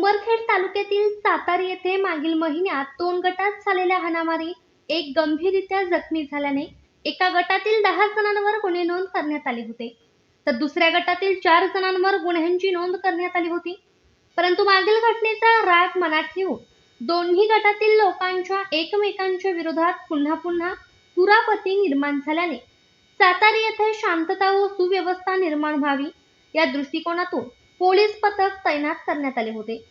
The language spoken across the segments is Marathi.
उमरखेड तालुक्यातील सातारी येथे मागील महिन्यात दोन गटात झालेल्या हाणामारी एक गंभीररित्या जखमी झाल्याने एका गटातील दहा जणांवर गुन्हे नोंद करण्यात आले होते. तर दुसऱ्या गटातील चार जणांवर गुन्ह्यांची नोंद करण्यात आली होती. परंतु मागील घटनेचा राग मनात ठेवून दोन्ही गटातील लोकांच्या एकमेकांच्या विरोधात पुन्हा पुन्हा कुरापती निर्माण झाल्याने सातारी येथे शांतता व सुव्यवस्था निर्माण व्हावी या दृष्टिकोनातून पोलीस पथक तैनात करण्यात आले होते.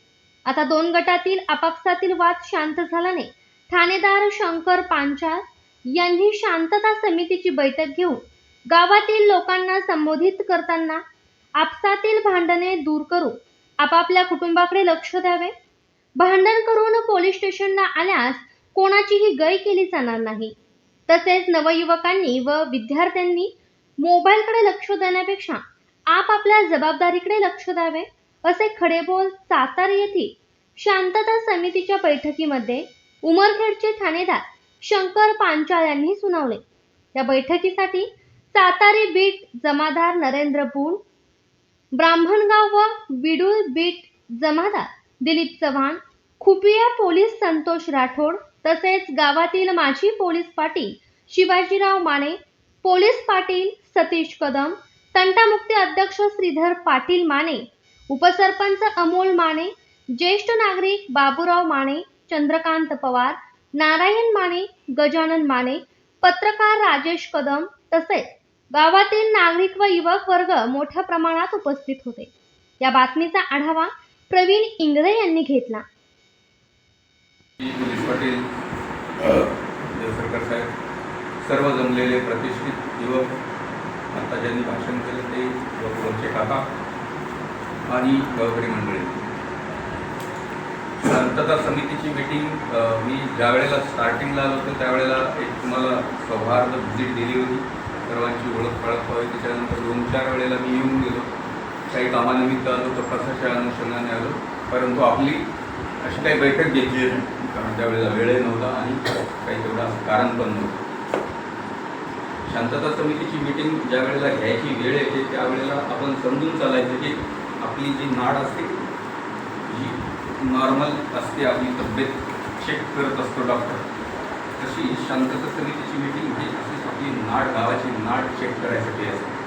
आता दोन गटातील आपापसातील वाद शांत झाल्याने ठाणेदार शंकर पांचाळ यांनी शांतता समितीची बैठक घेऊन गावातील लोकांना संबोधित करताना आपसातील भांडणे दूर करून आपापल्या कुटुंबाकडे लक्ष द्यावे. भांडण करून पोलीस स्टेशनला आल्यास कोणाचीही गय केली जाणार नाही. तसेच नवयुवकांनी व विद्यार्थ्यांनी मोबाईलकडे लक्ष देण्यापेक्षा आपापल्या जबाबदारीकडे लक्ष द्यावे. असे खडेबोल सातारा येथील शांतता समितीच्या बैठकीमध्ये उमरखेडचे ठाणेदार शंकर पांचाळ यांनी सुनावले. या बैठकीसाठी सातारी बीट जमादार नरेंद्र बुल ब्राह्मणगाव व विडुल बीट जमादार दिलीप चव्हाण खुपिया पोलीस संतोष राठोड तसेच गावातील माजी पोलीस पाटील शिवाजीराव माने पोलीस पाटील सतीश कदम तंटामुक्ती अध्यक्ष श्रीधर पाटील माने उपसरपंच अमोल माने ज्येष्ठ नागरिक बाबूराव माने चंद्रकांत पवार नारायण माने गजानन माने पत्रकार राजेश कदम तसेच गावातील नागरिक व युवक वर्ग मोठ्या प्रमाणात उपस्थित होते. या बातमीचा आढावा प्रवीण इंगळे यांनी घेतला. सर्व जमलेले प्रतिष्ठित युवक आता ज्यांनी भाषण केलं ते काका आणि गावकरी मंडळी. शांतता समितीची मीटिंग मी ज्या वेळेला स्टार्टिंगला आलो होतो त्यावेळेला एक तुम्हाला सौहार्द व्हिजिट दिली होती. सर्वांची ओळख पळख व्हावी त्याच्यानंतर दोन चार वेळेला मी येऊन गेलो. काही कामानिमित्त आलो तपासाच्या अनुषंगाने आलो. परंतु आपली अशी काही बैठक घेतली कारण त्यावेळेला वेळही नव्हता आणि काही तेवढा कारण पण नव्हतं. शांतता समितीची मीटिंग ज्या वेळेला घ्यायची वेळ येते त्यावेळेला आपण समजून चालायचं की आपली जी नाड असते जी नॉर्मल असते आपली तब्येत चेक करत असतो डॉक्टर तशी शांतता समितीची मीटिंग म्हणजे अशीच आपली नाड गावाची नाड चेक करायसाठी असते.